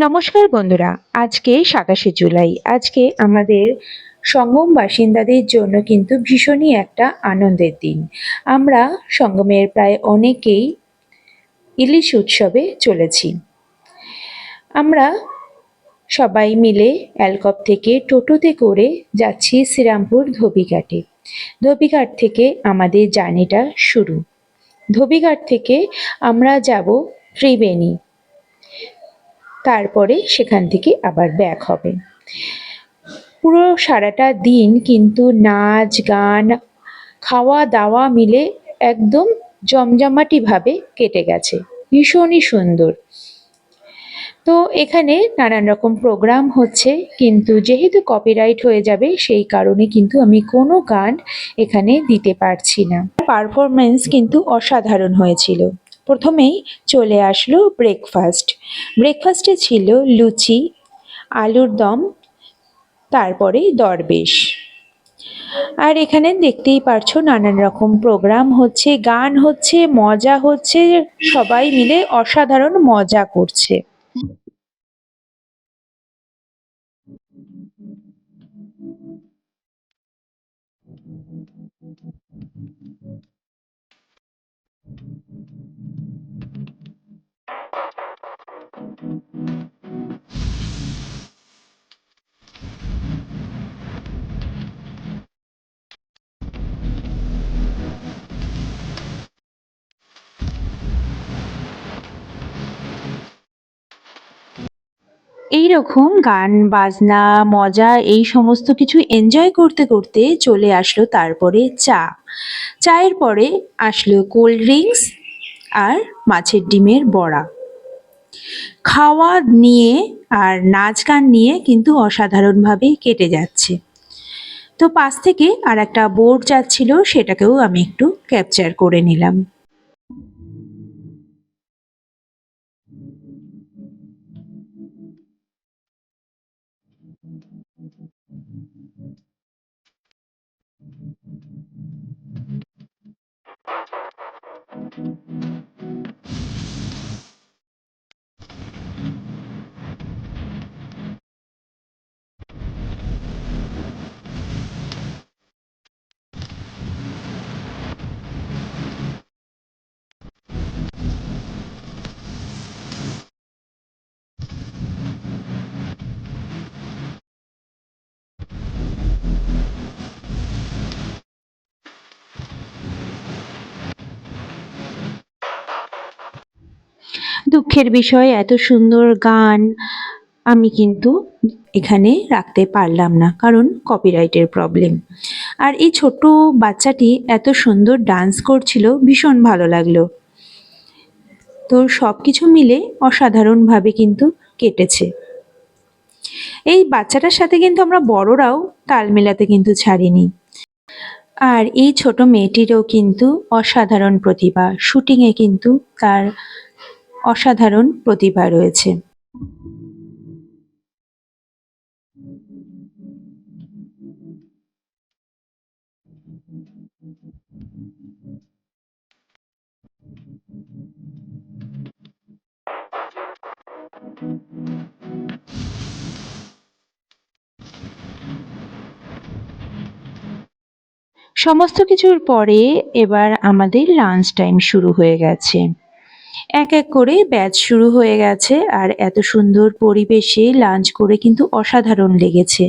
নমস্কার বন্ধুরা, আজকে সাতাশে জুলাই। আজকে আমাদের সঙ্গম বাসিন্দাদের জন্য কিন্তু ভীষণই একটা আনন্দের দিন। আমরা সঙ্গমের প্রায় অনেকেই ইলিশ উৎসবে চলেছি। আমরা সবাই মিলে অ্যালকপ থেকে টোটোতে করে যাচ্ছি শ্রীরামপুর ধোবিঘাটে। ধোবিঘাট থেকে আমাদের জার্নিটা শুরু। ধোবিঘাট থেকে আমরা যাব ত্রিবেণী। তারপরে সেখান থেকে আবার ব্যাক হবে। পুরো সারাটা দিন কিন্তু নাচ, গান খাওয়া দাওয়া মিলে একদম জমজমাটিভাবে কেটে গেছে। ভীষণই সুন্দর। তো এখানে নানান রকম প্রোগ্রাম হচ্ছে, কিন্তু যেহেতু কপিরাইট হয়ে যাবে, সেই কারণে কিন্তু আমি কোনো গান এখানে দিতে পারছি না। পারফরমেন্স কিন্তু অসাধারণ হয়েছিল। প্রথমেই চলে আসলো ব্রেকফাস্ট ব্রেকফাস্টে ছিল লুচি, আলুর দম, তারপরে দরবেশ। আর এখানে দেখতেই পারছ নানান রকম প্রোগ্রাম হচ্ছে, গান হচ্ছে, মজা হচ্ছে, সবাই মিলে অসাধারণ মজা করছে। এই রকম গান, বাজনা, মজা, এই সমস্ত কিছু এনজয় করতে করতে চলে আসলো তারপরে চা। চায়ের পরে আসলো কোল্ড ড্রিঙ্কস আর মাছের ডিমের বড়া। খাওয়া নিয়ে আর নাচ গান নিয়ে কিন্তু অসাধারণভাবে কেটে যাচ্ছে। তো পাশ থেকে আর একটা বোর্ড যাচ্ছিল, সেটাকেও আমি একটু ক্যাপচার করে নিলাম। দুঃখের বিষয় এত সুন্দর গান আমি কিন্তু এখানে রাখতে পারলাম না, কারণ কপিরাইটের প্রবলেম আর এই ছোট্ট বাচ্চাটি এত সুন্দর ডান্স করছিল, ভীষণ ভালো লাগল। তো সব কিছু মিলে অসাধারণভাবে কিন্তু কেটেছে। এই বাচ্চাটার সাথে কিন্তু আমরা বড়রাও তাল মেলাতে কিন্তু ছাড়িনি। আর এই ছোট মেয়েটিরও কিন্তু অসাধারণ প্রতিভা। শুটিংয়ে কিন্তু তার অসাধারণ প্রতিভা রয়েছে। সমস্ত কিছুর পরে এবার আমাদের লাঞ্চ টাইম শুরু হয়ে গেছে। এক এক করে ব্যাচ শুরু হয়ে গেছে আর এত সুন্দর পরিবেশে লাঞ্চ করে কিন্তু অসাধারণ লেগেছে।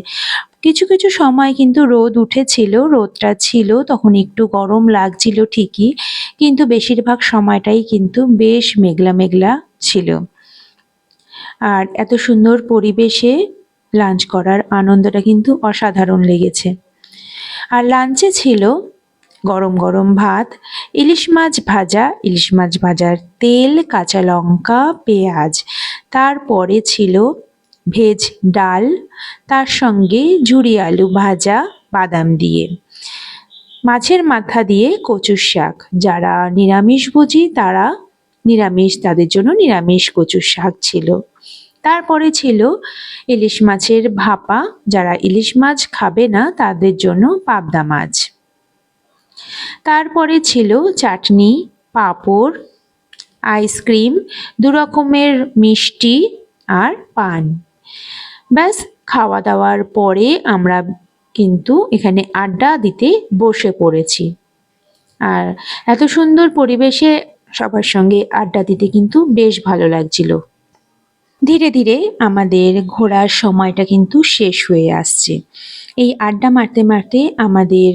কিছু কিছু সময় কিন্তু রোদ উঠেছিল, রোদটা ছিল, তখন একটু গরম লাগছিল ঠিকই, কিন্তু বেশিরভাগ সময়টাই কিন্তু বেশ মেঘলা মেঘলা ছিল। আর এত সুন্দর পরিবেশে লাঞ্চ করার আনন্দটা কিন্তু অসাধারণ লেগেছে। আর লাঞ্চে ছিল গরম গরম ভাত, ইলিশ মাছ ভাজা, ইলিশ মাছ ভাজার তেল, কাঁচা লঙ্কা, পেঁয়াজ। তারপরে ছিল ভেজ ডাল, তার সঙ্গে ঝুরি আলু ভাজা, বাদাম দিয়ে। মাছের মাথা দিয়ে কচুর শাক। যারা নিরামিষভোজী তারা নিরামিষ, তাদের জন্য নিরামিষ কচুর শাক ছিল। তারপরে ছিল ইলিশ মাছের ভাপা। যারা ইলিশ মাছ খাবে না, তাদের জন্য পাবদা মাছ। তারপরে ছিল চাটনি, পাঁপড়, আইসক্রিম দু রকমের মিষ্টি আর পান। ব্যাস খাওয়া দাওয়ার পরে আমরা কিন্তু এখানে আড্ডা দিতে বসে পড়েছি। আর এত সুন্দর পরিবেশে সবার সঙ্গে আড্ডা দিতে কিন্তু বেশ ভালো লাগছিল। ধীরে ধীরে আমাদের ঘোরার সময়টা কিন্তু শেষ হয়ে আসছে। এই আড্ডা মারতে মারতে আমাদের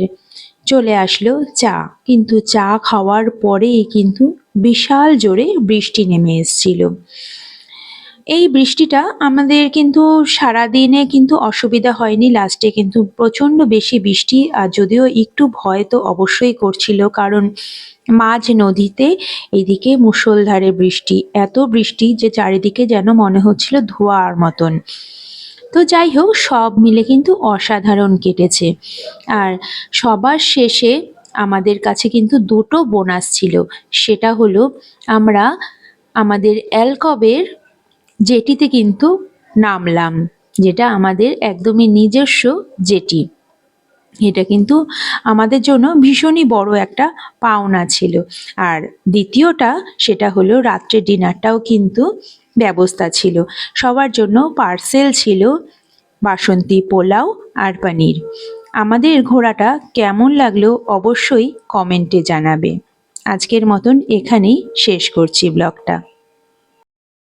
চলে আসলো চা। কিন্তু চা খাওয়ার পরেই কিন্তু বিশাল জোরে বৃষ্টি নেমে এসেছিল। এই বৃষ্টিটা আমাদের কিন্তু সারাদিনে কিন্তু অসুবিধা হয়নি। লাস্টে কিন্তু প্রচণ্ড বেশি বৃষ্টি, আর যদিও একটু ভয় তো অবশ্যই করছিল, কারণ মাঝ নদীতে এদিকে মুষলধারে বৃষ্টি, এত বৃষ্টি যে চারিদিকে যেন মনে হচ্ছিল ধোঁয়ার মতন। তো যাই হোক, সব মিলে কিন্তু অসাধারণ কেটেছে। আর সবার শেষে আমাদের কাছে কিন্তু দুটো বোনাস ছিল। সেটা হলো, আমরা আমাদের অ্যালকবের জেটিতে কিন্তু নামলাম, যেটা আমাদের একদমই নিজস্ব জেটি। এটা কিন্তু আমাদের জন্য ভীষণই বড় একটা পাওনা ছিল। আর দ্বিতীয়টা, সেটা হলো রাত্রে ডিনারটাও কিন্তু ব্যবস্থা ছিল। সবার জন্য পার্সেল ছিল বাসন্তী পোলাও আর পানির। আমাদের ঘোড়াটা কেমন লাগল অবশ্যই কমেন্টে জানাবে। আজকের মতন এখানেই শেষ করছি ব্লগটা